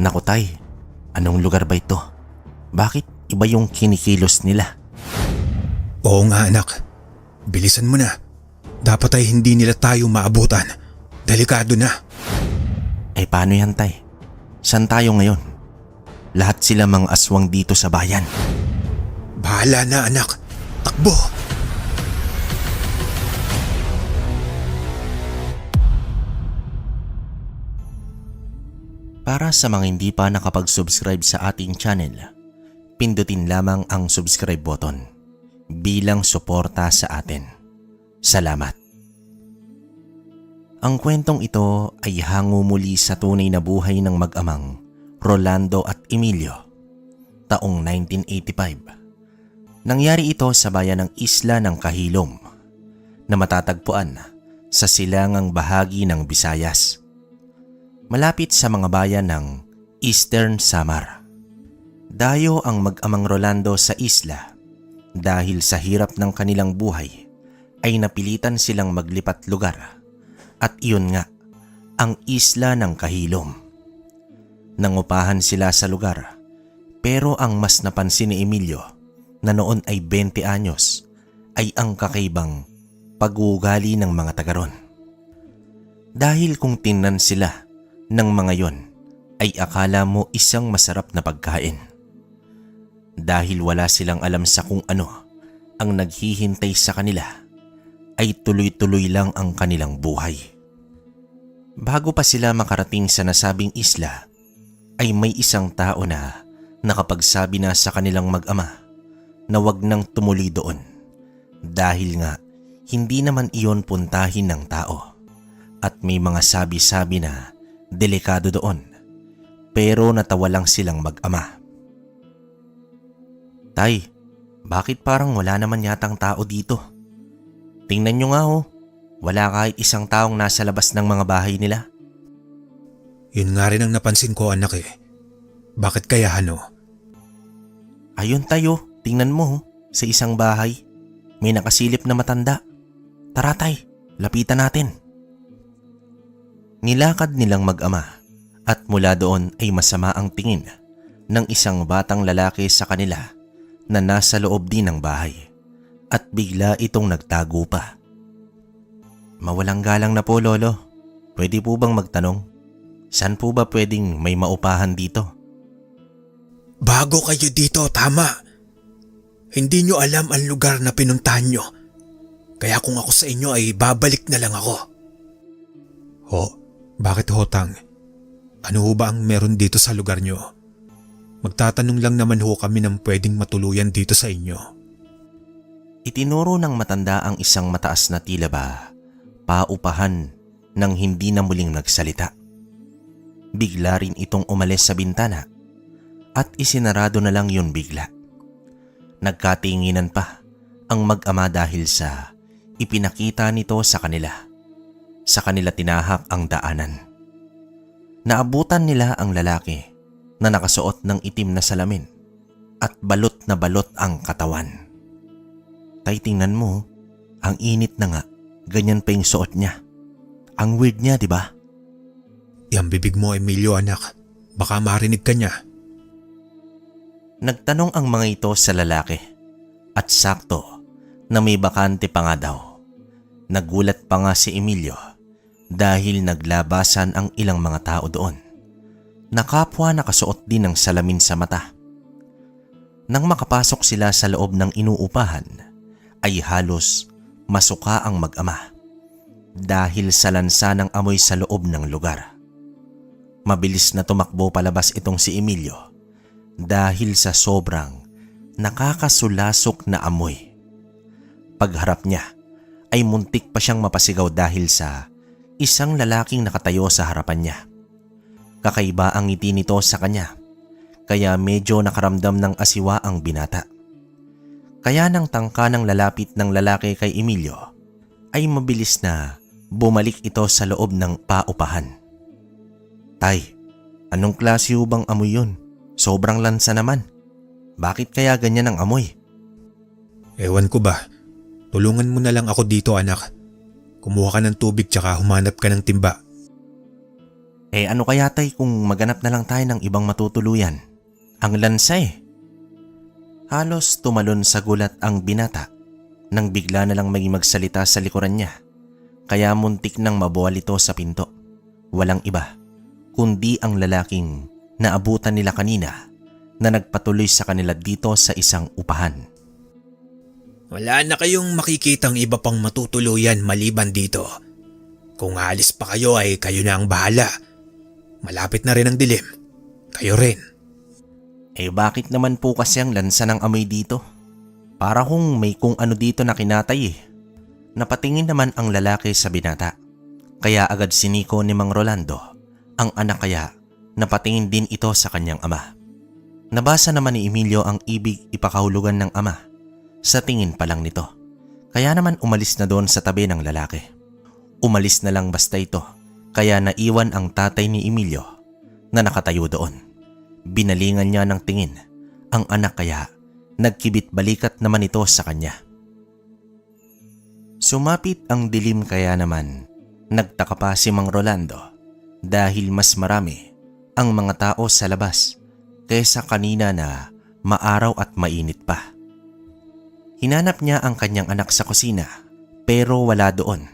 Naku tay, anong lugar ba ito? Bakit iba yung kinikilos nila? Oo nga anak. Bilisan mo na. Dapat ay hindi nila tayo maabutan. Delikado na. Eh paano yan tay? San tayo ngayon? Lahat sila mga aswang dito sa bayan. Bahala na anak. Takbo! Para sa mga hindi pa nakapag-subscribe sa ating channel, pindutin lamang ang subscribe button bilang suporta sa atin. Salamat. Ang kwentong ito ay hango muli sa tunay na buhay ng mag-amang Rolando at Emilio taong 1985. Nangyari ito sa bayan ng Isla ng Kahilom na matatagpuan sa silangang bahagi ng Visayas malapit sa mga bayan ng Eastern Samar. Dayo ang mag-amang Rolando sa isla dahil sa hirap ng kanilang buhay ay napilitan silang maglipat lugar at iyon nga ang isla ng Kahilom. Nangupahan sila sa lugar pero ang mas napansin ni Emilio na noon ay 20 anyos ay ang kakaibang pag-uugali ng mga taga ron. Dahil kung tinnan sila ng mga yon ay akala mo isang masarap na pagkain. Dahil wala silang alam sa kung ano ang naghihintay sa kanila ay tuloy-tuloy lang ang kanilang buhay. Bago pa sila makarating sa nasabing isla ay may isang tao na nakapagsabi na sa kanilang mag-ama na wag nang tumuli doon dahil nga hindi naman iyon puntahin ng tao at may mga sabi-sabi na delikado doon pero natawa lang silang mag-ama. Tay, bakit parang wala naman yatang tao dito? Tingnan nyo nga oh, wala kahit isang taong nasa labas ng mga bahay nila. Yun nga rin ang napansin ko anak eh. Bakit kaya ano? Ayun tayo, tingnan mo oh, sa isang bahay. May nakasilip na matanda. Tara tay, lapitan natin. Nilakad nilang mag-ama at mula doon ay masama ang tingin ng isang batang lalaki sa kanila na nasa loob din ng bahay at bigla itong nagtago pa. Mawalang galang na po lolo. Pwede po bang magtanong? Saan po ba pwedeng may maupahan dito? Bago kayo dito, tama. Hindi nyo alam ang lugar na pinuntahan nyo. Kaya kung ako sa inyo ay babalik na lang ako. Ho, bakit hotang? Ano ba ang meron dito sa lugar nyo? Magtatanong lang naman ho kami ng pwedeng matuluyan dito sa inyo. Itinuro ng matanda ang isang mataas na tila ba paupahan nang hindi na muling nagsalita. Bigla rin itong umalis sa bintana at isinarado na lang yun bigla. Nagkatinginan pa ang mag-ama dahil sa ipinakita nito sa kanila. Sa kanila tinahak ang daanan. Naabutan nila ang lalaki na nakasuot ng itim na salamin at balot na balot ang katawan. Tay tingnan mo, ang init na nga, ganyan pa yung suot niya. Ang weird niya, di ba? Yang bibig mo Emilio anak, baka marinig ka niya. Nagtanong ang mga ito sa lalaki at sakto na may bakante pa nga daw. Nagulat pa nga si Emilio dahil naglabasan ang ilang mga tao doon. Nakapwa nakasuot din ng salamin sa mata. Nang makapasok sila sa loob ng inuupahan ay halos masuka ang mag-ama dahil sa lansa ng amoy sa loob ng lugar. Mabilis na tumakbo palabas itong si Emilio dahil sa sobrang nakakasulasok na amoy. Pagharap niya ay muntik pa siyang mapasigaw dahil sa isang lalaking nakatayo sa harapan niya. Kakaiba ang ngiti nito sa kanya kaya medyo nakaramdam ng asiwa ang binata. Kaya nang tangka ng lalapit ng lalaki kay Emilio ay mabilis na bumalik ito sa loob ng paupahan. Tay, anong klase bang amoy yun? Sobrang lansa naman. Bakit kaya ganyan ang amoy? Ewan ko ba, tulungan mo na lang ako dito anak. Kumuha ka ng tubig tsaka humanap ka ng timba. Eh ano kaya tay kung maganap na lang tayo ng ibang matutuluyan? Ang lansa eh. Halos tumalon sa gulat ang binata nang bigla na lang may magsalita sa likuran niya. Kaya muntik nang mabuwal ito sa pinto. Walang iba, kundi ang lalaking naabutan nila kanina na nagpatuloy sa kanila dito sa isang upahan. Wala na kayong makikitang iba pang matutuluyan maliban dito. Kung alis pa kayo ay kayo na ang bahala. Malapit na rin ang dilim. Kayo rin. Eh bakit naman po kasi ang lansa ng amoy dito? Para kung may kung ano dito na kinatay eh. Napatingin naman ang lalaki sa binata. Kaya agad siniko ni Mang Rolando. Ang anak kaya napatingin din ito sa kanyang ama. Nabasa naman ni Emilio ang ibig ipakahulugan ng ama sa tingin pa lang nito. Kaya naman umalis na doon sa tabi ng lalaki. Umalis na lang basta ito kaya naiwan ang tatay ni Emilio na nakatayo doon. Binalingan niya ng tingin ang anak kaya nagkibit balikat naman ito sa kanya. Sumapit ang dilim kaya naman nagtaka pa si Mang Rolando dahil mas marami ang mga tao sa labas kaysa kanina na maaraw at mainit pa. Hinanap niya ang kanyang anak sa kusina pero wala doon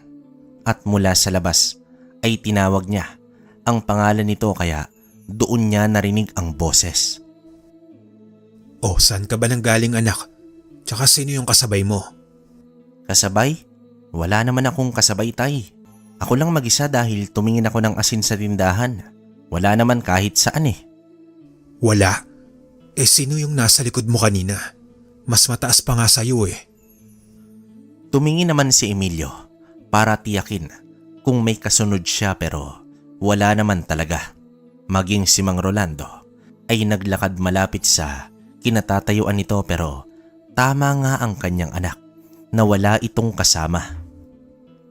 at mula sa labas ay tinawag niya ang pangalan nito kaya doon niya narinig ang boses. O, saan ka ba nang galing anak? Tsaka sino yung kasabay mo? Kasabay? Wala naman akong kasabay tay. Ako lang mag-isa dahil tumingin ako ng asin sa tindahan. Wala naman kahit saan eh. Wala. Eh sino yung nasa likod mo kanina? Mas mataas pa nga sa'yo eh. Tumingin naman si Emilio para tiyakin kung may kasunod siya pero wala naman talaga. Maging si Mang Rolando ay naglakad malapit sa kinatatayuan nito pero tama nga ang kanyang anak na wala itong kasama.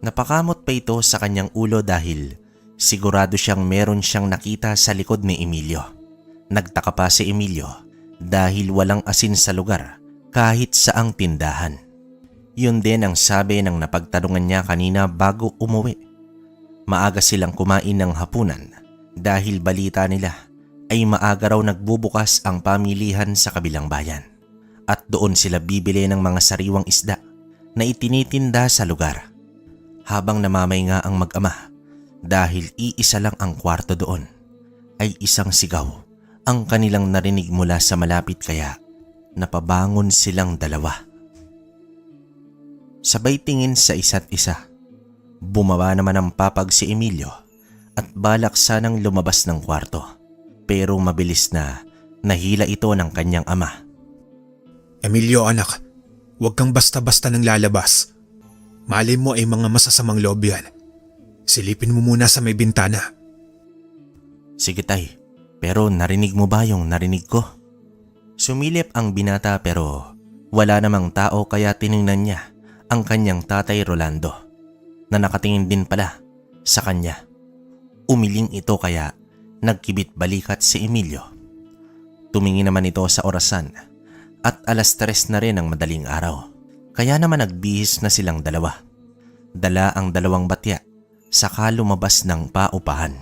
Napakamot pa ito sa kanyang ulo dahil sigurado siyang meron siyang nakita sa likod ni Emilio. Nagtaka pa si Emilio dahil walang asin sa lugar kahit saang tindahan. Yun din ang sabi ng napagtanungan niya kanina bago umuwi. Maaga silang kumain ng hapunan dahil balita nila ay maaga raw nagbubukas ang pamilihan sa kabilang bayan. At doon sila bibili ng mga sariwang isda na itinitinda sa lugar. Habang namamay nga ang mag-ama dahil iisa lang ang kwarto doon ay isang sigaw ang kanilang narinig mula sa malapit kaya napabangon silang dalawa. Sabay tingin sa isa't isa. Bumaba naman ang papag si Emilio at balak sanang lumabas ng kwarto. Pero mabilis na nahila ito ng kanyang ama. Emilio anak, huwag kang basta-basta nang lalabas. Malay mo ay mga masasamang loob yan. Silipin mo muna sa may bintana. Sige tay, pero narinig mo ba yung narinig ko? Sumilip ang binata pero wala namang tao kaya tiningnan niya ang kanyang tatay Rolando na nakatingin din pala sa kanya. Umiling ito kaya nagkibit balikat si Emilio. Tumingin naman ito sa orasan at alas tres na rin ang madaling araw. Kaya naman nagbihis na silang dalawa. Dala ang dalawang batya saka lumabas ng paupahan.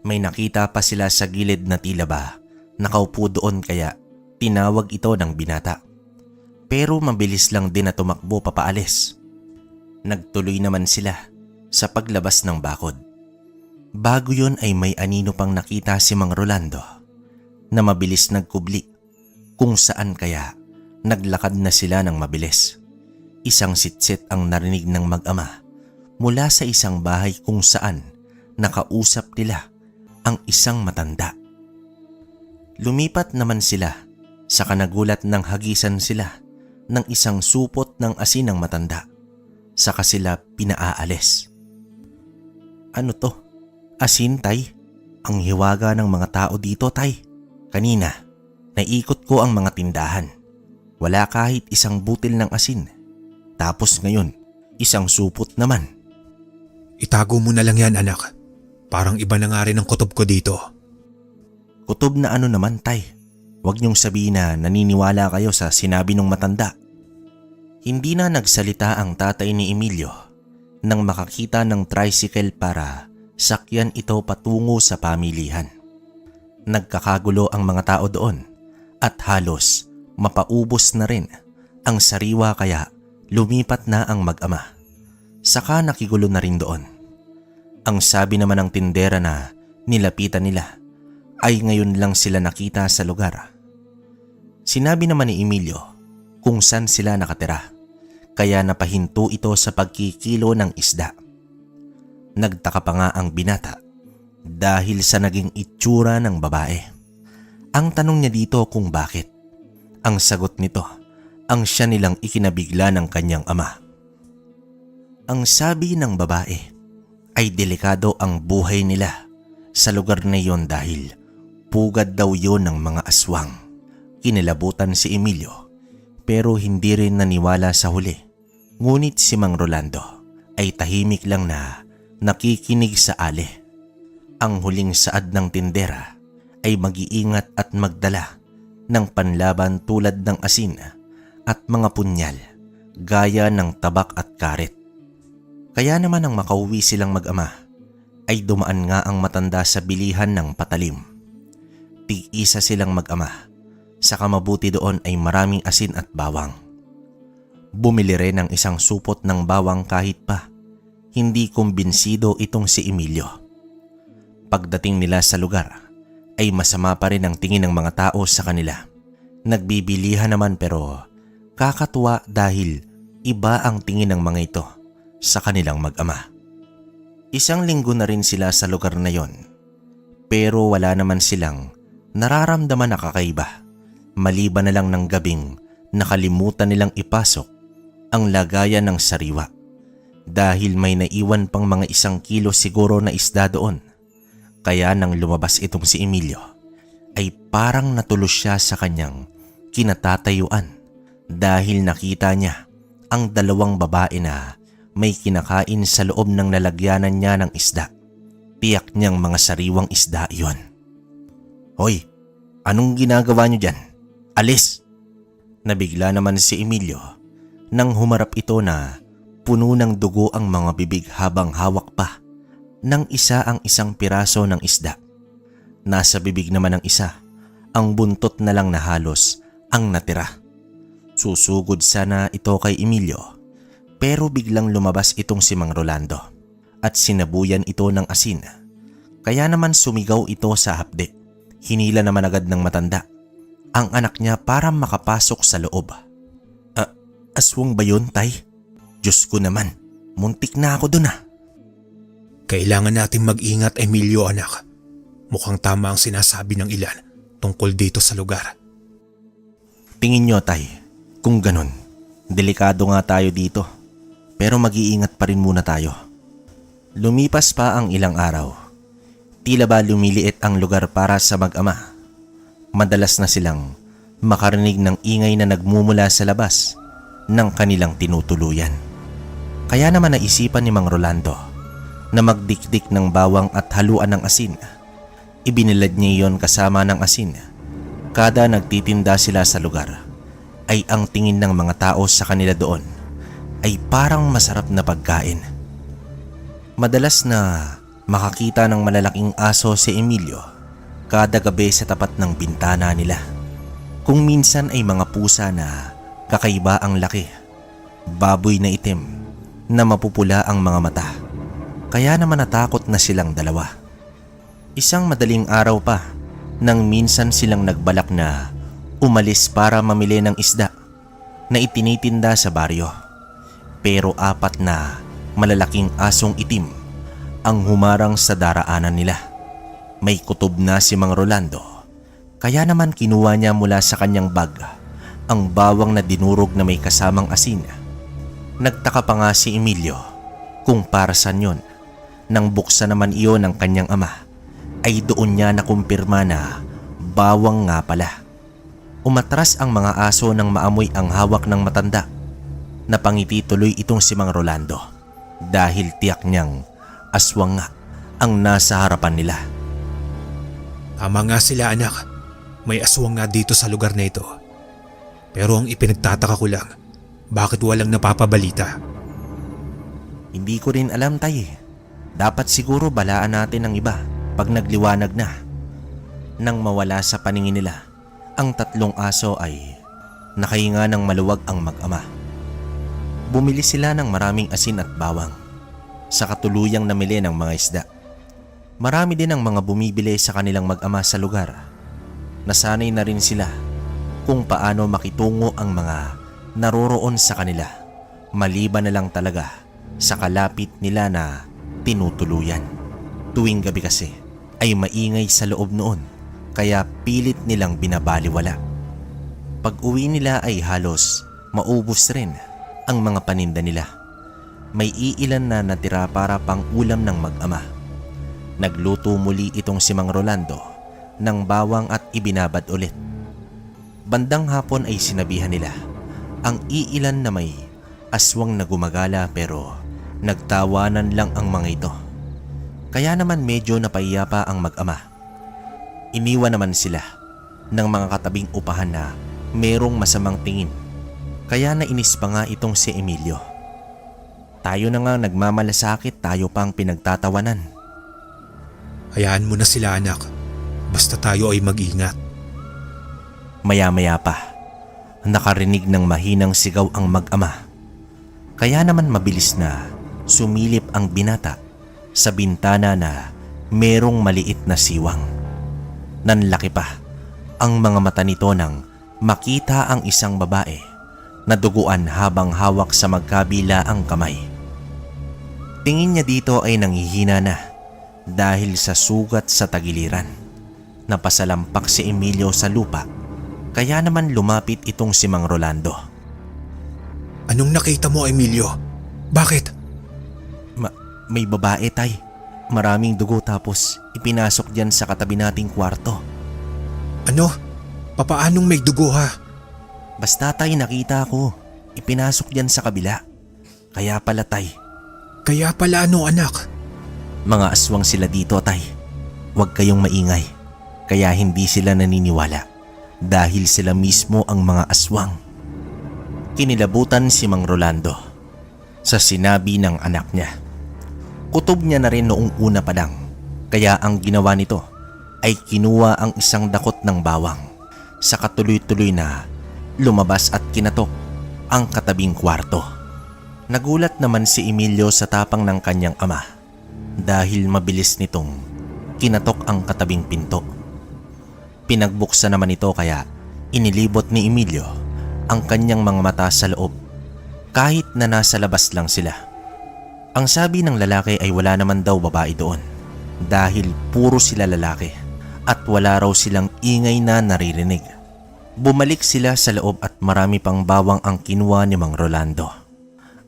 May nakita pa sila sa gilid na tila ba nakaupo doon kaya tinawag ito ng binata. Pero mabilis lang din na tumakbo papaalis. Nagtuloy naman sila sa paglabas ng bakod. Bago yon ay may anino pang nakita si Mang Rolando na mabilis nagkubli kung saan kaya naglakad na sila ng mabilis. Isang sitsit ang narinig ng mag-ama mula sa isang bahay kung saan nakausap nila ang isang matanda. Lumipat naman sila sa kanagulat ng hagisan sila ng isang supot ng asin ng matanda. Saka sila pinaaalis. Ano to? Asin, tay? Ang hiwaga ng mga tao dito, tay. Kanina, naikot ko ang mga tindahan. Wala kahit isang butil ng asin. Tapos ngayon, isang supot naman. Itago mo na lang yan anak. Parang iba na nga rin ang kutob ko dito. Kutob na ano naman, tay. Huwag niyong sabihin na naniniwala kayo sa sinabi ng matanda. Hindi na nagsalita ang tatay ni Emilio nang makakita ng tricycle para sakyan ito patungo sa pamilihan. Nagkakagulo ang mga tao doon at halos mapaubos na rin ang sariwa kaya lumipat na ang mag-ama. Saka nakigulo na rin doon. Ang sabi naman ng tindera na nilapitan nila ay ngayon lang sila nakita sa lugar. Sinabi naman ni Emilio kung saan sila nakatira kaya napahinto ito sa pagkikilo ng isda. Nagtaka pa nga ang binata dahil sa naging itsura ng babae. Ang tanong niya dito kung bakit. Ang sagot nito, ang siya nilang ikinabigla ng kanyang ama. Ang sabi ng babae ay delikado ang buhay nila sa lugar na iyon dahil pugad daw yon ng mga aswang. Kinilabutan si Emilio pero hindi rin naniwala sa huli. Ngunit si Mang Rolando ay tahimik lang na nakikinig sa ali. Ang huling saad ng tindera ay mag-iingat at magdala ng panlaban tulad ng asin at mga punyal gaya ng tabak at karet. Kaya naman ang makauwi silang mag-ama ay dumaan nga ang matanda sa bilihan ng patalim. Tig-isa silang mag-ama saka mabuti doon ay maraming asin at bawang. Bumili rin ng isang supot ng bawang kahit pa hindi kumbinsido itong si Emilio. Pagdating nila sa lugar ay masama pa rin ang tingin ng mga tao sa kanila. Nagbibilihan naman pero kakatuwa dahil iba ang tingin ng mga ito sa kanilang mag-ama. Isang linggo na rin sila sa lugar na yon pero wala naman silang nararamdaman na kakaiba maliban na lang ng gabing nakalimutan nilang ipasok ang lagayan ng sariwa dahil may naiwan pang mga isang kilo siguro na isda doon. Kaya nang lumabas itong si Emilio ay parang natulos siya sa kanyang kinatatayuan dahil nakita niya ang dalawang babae na may kinakain sa loob ng lalagyanan niya ng isda. Tiyak niyang mga sariwang isda iyon. Hoy, anong ginagawa niyo dyan? Alis! Nabigla naman si Emilio nang humarap ito na puno ng dugo ang mga bibig habang hawak pa ng isa ang isang piraso ng isda. Nasa bibig naman ng isa ang buntot na lang na halos ang natira. Susugod sana ito kay Emilio pero biglang lumabas itong si Mang Rolando at sinabuyan ito ng asin. Kaya naman sumigaw ito sa hapde. Hinila naman agad ng matanda ang anak niya para makapasok sa loob. Ah, aswang ba yun, tay? Diyos ko naman, muntik na ako dun ah. Kailangan natin mag-ingat Emilio anak. Mukhang tama ang sinasabi ng ilan tungkol dito sa lugar. Tingin nyo, tay, kung ganun, delikado nga tayo dito. Pero mag-iingat pa rin muna tayo. Lumipas pa ang ilang araw. Tila ba lumiliit ang lugar para sa mag-ama. Madalas na silang makarinig ng ingay na nagmumula sa labas ng kanilang tinutuluyan. Kaya naman naisipan ni Mang Rolando na magdikdik ng bawang at haluan ng asin. Ibinilad niya iyon kasama ng asin. Kada nagtitinda sila sa lugar ay ang tingin ng mga tao sa kanila doon ay parang masarap na pagkain. Madalas na makakita ng malalaking aso si Emilio kada gabi sa tapat ng bintana nila. Kung minsan ay mga pusa na kakaiba ang laki, baboy na itim na mapupula ang mga mata. Kaya naman natakot na silang dalawa. Isang madaling araw pa nang minsan silang nagbalak na umalis para mamili ng isda na itinitinda sa baryo. Pero apat na malalaking asong itim ang humarang sa daraanan nila. May kutob na si Mang Rolando kaya naman kinuha niya mula sa kanyang bag ang bawang na dinurog na may kasamang asin. Nagtaka pa nga si Emilio kung para saan yun. Nang buksan naman iyon ng kanyang ama ay doon niya nakumpirma na bawang nga pala. Umatras ang mga aso nang maamoy ang hawak ng matanda. Napangiti tuloy itong si Mang Rolando dahil tiyak niyang aswang nga ang nasa harapan nila. Tama nga sila anak. May aswang nga dito sa lugar na ito. Pero ang ipinagtataka ko lang, bakit walang napapabalita? Hindi ko rin alam tay. Dapat siguro balaan natin ang iba pag nagliwanag na. Nang mawala sa paningin nila, ang tatlong aso ay nakahinga ng maluwag ang mag-ama. Bumili sila ng maraming asin at bawang sa katuluyang namili ng mga isda. Marami din ang mga bumibili sa kanilang mag-ama sa lugar. Nasanay na rin sila kung paano makitungo ang mga naroroon sa kanila. Maliban na lang talaga sa kalapit nila na tinutuluyan. Tuwing gabi kasi ay maingay sa loob noon kaya pilit nilang binabaliwala. Pag uwi nila ay halos maubos rin ang mga paninda nila. May iilan na natira para pang ulam ng mag-ama. Nagluto muli itong si Mang Rolando ng bawang at ibinabad ulit. Bandang hapon ay sinabihan nila ang iilan na may aswang na gumagala pero nagtawanan lang ang mga ito. Kaya naman medyo napaiya pa ang mag-ama. Iniwan naman sila ng mga katabing upahan na merong masamang tingin. Kaya nainis pa nga itong si Emilio. Tayo na nga nagmamalasakit, tayo pang pinagtatawanan. Hayaan mo na sila anak. Basta tayo ay mag-ingat. Maya-maya pa, nakarinig ng mahinang sigaw ang mag-ama. Kaya naman mabilis na sumilip ang binata sa bintana na merong maliit na siwang. Nanlaki pa ang mga mata nito nang makita ang isang babae na duguan habang hawak sa magkabila ang kamay. Tingin niya dito ay nanghihina na dahil sa sugat sa tagiliran. Napasalampak si Emilio sa lupa kaya naman lumapit itong si Mang Rolando. Anong nakita mo, Emilio? Bakit? Ma- may babae tay. Maraming dugo tapos ipinasok diyan sa katabi nating kwarto. Ano? Papaanong may dugo ha? Basta tay nakita ko. Ipinasok diyan sa kabila. Kaya pala tay, Kaya pala ano anak? mga aswang sila dito tay. Huwag kayong maingay. Kaya hindi sila naniniwala. Dahil sila mismo ang mga aswang. Kinilabutan si Mang Rolando sa sinabi ng anak niya. Kutob niya na rin noong una pa lang. Kaya ang ginawa nito ay kinuha ang isang dakot ng bawang sa katuloy-tuloy na lumabas at kinatok ang katabing kwarto. Nagulat naman si Emilio sa tapang ng kanyang ama dahil mabilis nitong kinatok ang katabing pinto. Pinagbuksan naman ito kaya inilibot ni Emilio ang kanyang mga mata sa loob kahit na nasa labas lang sila. Ang sabi ng lalaki ay wala naman daw babae doon dahil puro sila lalaki at wala raw silang ingay na naririnig. Bumalik sila sa loob at marami pang bawang ang kinuha ni Mang Rolando.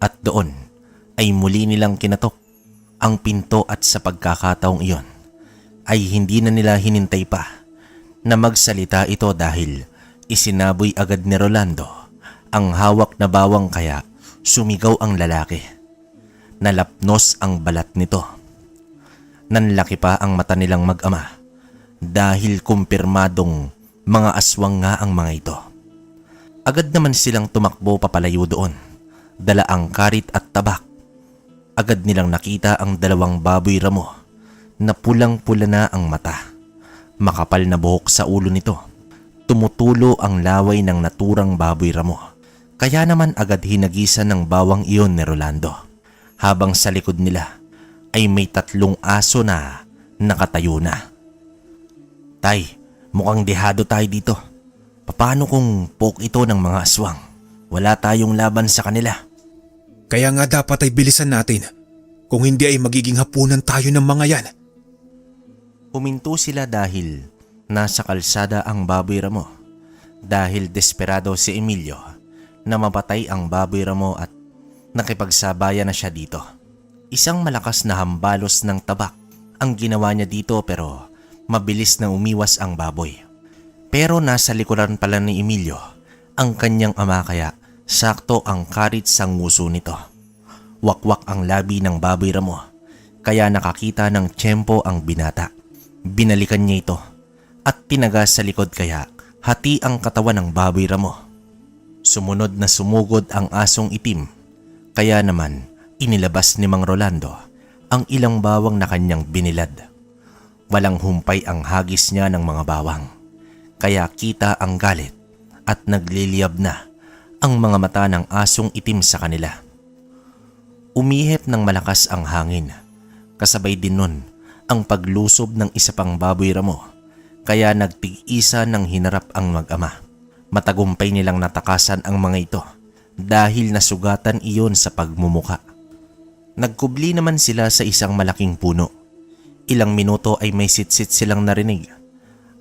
At doon ay muli nilang kinatok ang pinto at sa pagkakataong iyon ay hindi na nila hinintay pa na magsalita ito dahil isinaboy agad ni Rolando ang hawak na bawang kaya sumigaw ang lalaki. Nalapnos ang balat nito. Nanlaki pa ang mata nilang mag-ama dahil kumpirmadong mga aswang nga ang mga ito. Agad naman silang tumakbo papalayo doon, dala ang karit at tabak. Agad nilang nakita ang dalawang baboy ramo na pulang-pula na ang mata. Makapal na buhok sa ulo nito. Tumutulo ang laway ng naturang baboy ramo. Kaya naman agad hinagisan ng bawang iyon ni Rolando. Habang sa likod nila ay may tatlong aso na nakatayo na. Tay, mukhang dehado tayo dito. Paano kung poke ito ng mga aswang? Wala tayong laban sa kanila. Kaya nga dapat ay bilisan natin. Kung hindi ay magiging hapunan tayo ng mga yan. Huminto sila dahil nasa kalsada ang baboy ramo. Dahil desperado si Emilio na mapatay ang baboy ramo at nakipagsabayan na siya dito. Isang malakas na hambalos ng tabak ang ginawa niya dito pero mabilis na umiwas ang baboy. Pero nasa likuran pala ni Emilio ang kanyang ama kaya sakto ang karit sa nguso nito. Wakwak ang labi ng baboy ramo kaya nakakita ng tiyempo ang binata. Binalikan niya ito at tinagas sa likod kaya hati ang katawan ng baboy ramo. Sumunod na sumugod ang asong itim kaya naman inilabas ni Mang Rolando ang ilang bawang na kanyang binilad. Walang humpay ang hagis niya ng mga bawang. Kaya kita ang galit at nagliliyab na ang mga mata ng asong itim sa kanila. Umihip ng malakas ang hangin. Kasabay din nun ang paglusob ng isa pang baboy ramo. Kaya nagtig-isa ng hinarap ang mag-ama. Matagumpay nilang natakasan ang mga ito dahil nasugatan iyon sa pagmumuka. Nagkubli naman sila sa isang malaking puno. Ilang minuto ay may sitsit silang narinig.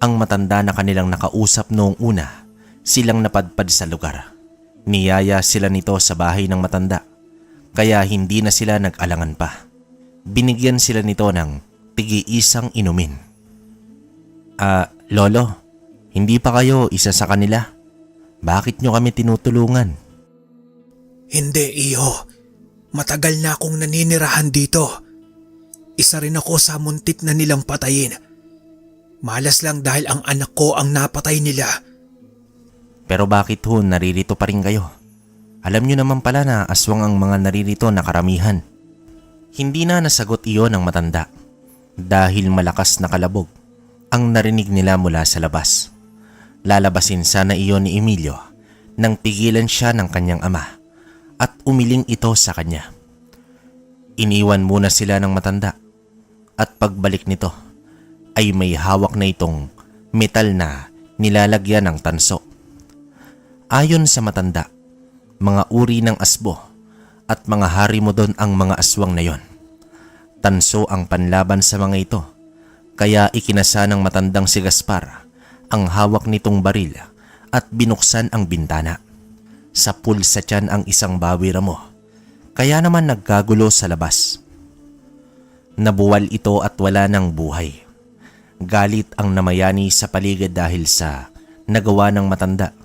Ang matanda na kanilang nakausap noong una, silang napadpad sa lugar. Niyaya sila nito sa bahay ng matanda, kaya hindi na sila nag-alangan pa. Binigyan sila nito ng tigi-isang inumin. Ah, lolo, hindi pa kayo isa sa kanila. Bakit nyo kami tinutulungan? Hindi, iyo. Matagal na akong naninirahan dito. Isa rin ako sa muntik na nilang patayin. Malas lang dahil ang anak ko ang napatay nila. Pero bakit ho naririto pa rin kayo? Alam nyo naman pala na aswang ang mga naririto na karamihan. Hindi na nasagot iyon ng matanda dahil malakas na kalabog ang narinig nila mula sa labas. Lalabasin sana iyon ni Emilio nang pigilan siya ng kanyang ama at umiling ito sa kanya. Iniwan muna sila ng matanda at pagbalik nito ay may hawak na itong metal na nilalagyan ng tanso. Ayon sa matanda, mga uri ng asbo at mga hari mo doon ang mga aswang na yon. Tanso ang panlaban sa mga ito, kaya ikinasa ng matandang si Gaspar ang hawak nitong baril at binuksan ang bintana. Sa pulsa tiyan ang isang bawi ramo, kaya naman nagkagulo sa labas. Nabuwal ito at wala ng buhay. Galit ang namayani sa paligid dahil sa nagawa ng matanda.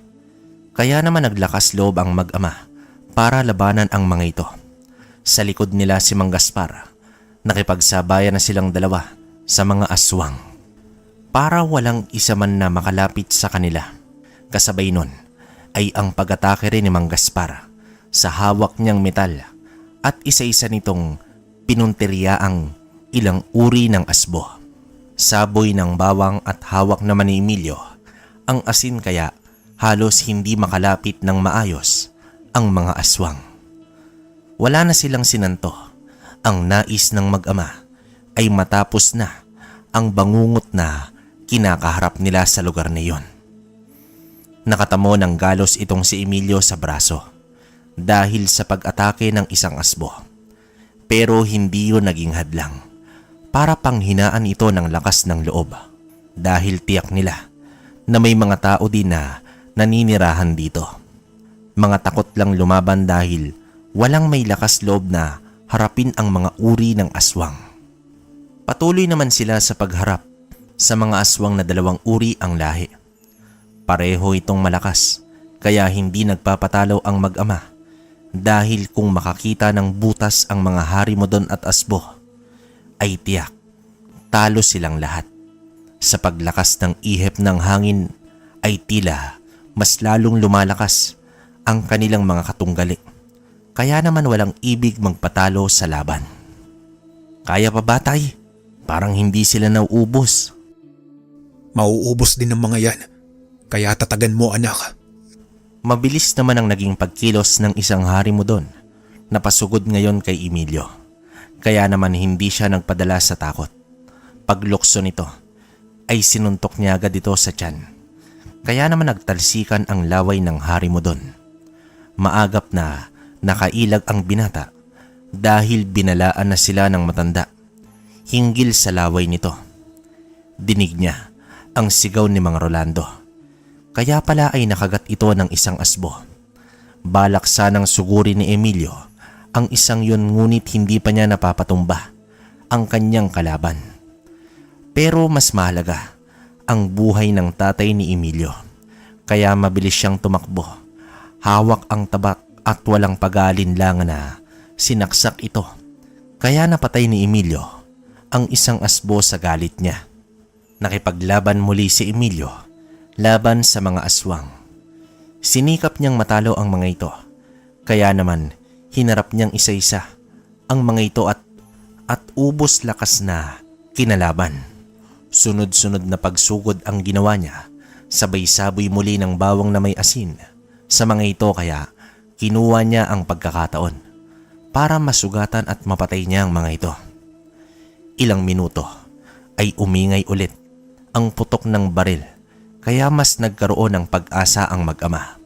Kaya naman naglakas loob ang mag-ama para labanan ang mga ito. Sa likod nila si Mang Gaspar, nakipagsabayan na silang dalawa sa mga aswang. Para walang isa man na makalapit sa kanila. Kasabay nun ay ang pag-atake rin ni Mang Gaspar sa hawak niyang metal at isa-isa nitong pinunteriya ang ilang uri ng asbo. Saboy ng bawang at hawak naman ni Emilio ang asin kaya halos hindi makalapit ng maayos ang mga aswang. Wala na silang sinanto. Ang nais ng mag-ama ay matapos na ang bangungot na kinakaharap nila sa lugar na iyon. Nakatamo ng galos itong si Emilio sa braso dahil sa pag-atake ng isang asbo. Pero hindi yun naging hadlang para panghinaan ito ng lakas ng loob dahil tiyak nila na may mga tao din na naninirahan dito. Mga takot lang lumaban dahil walang may lakas loob na harapin ang mga uri ng aswang. Patuloy naman sila sa pagharap sa mga aswang na dalawang uri ang lahi. Pareho itong malakas kaya hindi nagpapatalo ang mag-ama dahil kung makakita ng butas ang mga hari mo doon at asbo ay tiyak talo silang lahat. Sa paglakas ng ihip ng hangin ay tila mas lalong lumalakas ang kanilang mga katunggali. Kaya naman walang ibig magpatalo sa laban. Kaya pa ba tay? Parang hindi sila nauubos. Mauubos din ng mga yan. Kaya tatagan mo anak. Mabilis naman ang naging pagkilos ng isang hari mo doon. Napasugod ngayon kay Emilio. Kaya naman hindi siya nagpadala sa takot. Paglukso nito ay sinuntok niya agad ito sa tiyan. Kaya naman nagtalsikan ang laway ng hari mo doon. Maagap na nakailag ang binata dahil binalaan na sila ng matanda. Hinggil sa laway nito. Dinig niya ang sigaw ni Mang Rolando. Kaya pala ay nakagat ito ng isang asbo. Balak sanang suguri ni Emilio ang isang yun ngunit hindi pa niya napapatumba ang kanyang kalaban. Pero mas mahalaga ang buhay ng tatay ni Emilio. Kaya mabilis siyang tumakbo. Hawak ang tabak at walang pag-aalinlangan na sinaksak ito. Kaya napatay ni Emilio ang isang asbo sa galit niya. Nakipaglaban muli si Emilio laban sa mga aswang. Sinikap niyang matalo ang mga ito. Kaya naman hinarap niyang isa-isa ang mga ito at at ubos lakas na kinalaban. Sunod-sunod na pagsugod ang ginawa niya, sabay saboy muli ng bawang na may asin. Sa mga ito kaya kinuha niya ang pagkakataon para masugatan at mapatay niya ang mga ito. Ilang minuto ay umingay ulit ang putok ng baril kaya mas nagkaroon ng pag-asa ang mag-ama.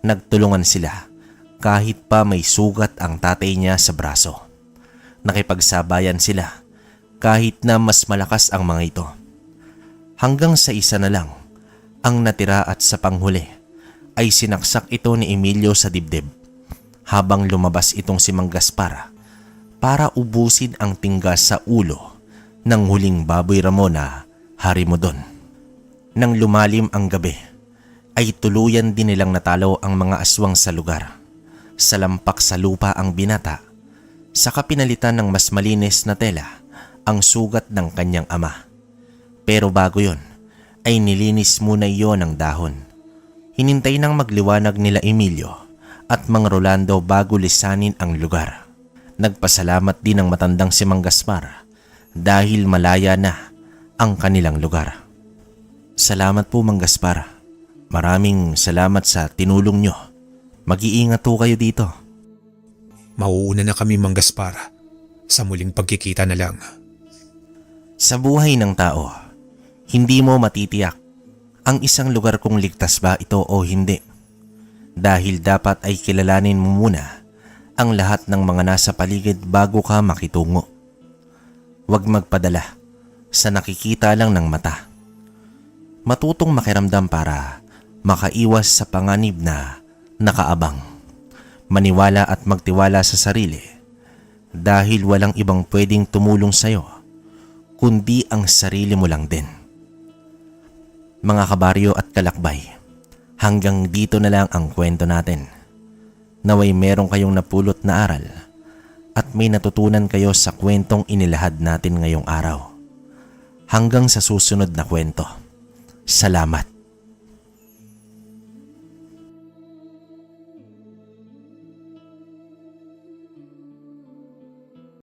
Nagtulungan sila kahit pa may sugat ang tatay niya sa braso. Nakipagsabayan sila kahit na mas malakas ang mga ito. Hanggang sa isa na lang ang natira at sa panghuli ay sinaksak ito ni Emilio sa dibdib habang lumabas itong si Mang Gaspar para ubusin ang tinggas sa ulo ng huling baboy Ramona hari mo doon. Nang lumalim ang gabi, ay tuluyan din nilang natalo ang mga aswang sa lugar. Salampak sa lupa ang binata, saka pinalitan ng mas malinis na tela ang sugat ng kanyang ama. Pero bago yon, ay nilinis muna iyon ng dahon. Hinintay nang magliwanag nila Emilio at Mang Rolando bago lisanin ang lugar. Nagpasalamat din ang matandang si Mang Gaspar dahil malaya na ang kanilang lugar. Salamat po Mang Gaspar. Maraming salamat sa tinulong nyo. Mag-iingat po kayo dito. Mauuna na kami Mang Gaspar. Sa muling pagkikita na lang. Sa buhay ng tao, hindi mo matitiyak ang isang lugar kung ligtas ba ito o hindi. Dahil dapat ay kilalanin mo muna ang lahat ng mga nasa paligid bago ka makitungo. Huwag magpadala sa nakikita lang ng mata. Matutong makiramdam para makaiwas sa panganib na nakaabang. Maniwala at magtiwala sa sarili dahil walang ibang pwedeng tumulong sa'yo kundi ang sarili mo lang din. Mga kabaryo at kalakbay, hanggang dito na lang ang kwento natin. Naway meron kayong napulot na aral at may natutunan kayo sa kwentong inilahad natin ngayong araw. Hanggang sa susunod na kwento. Salamat.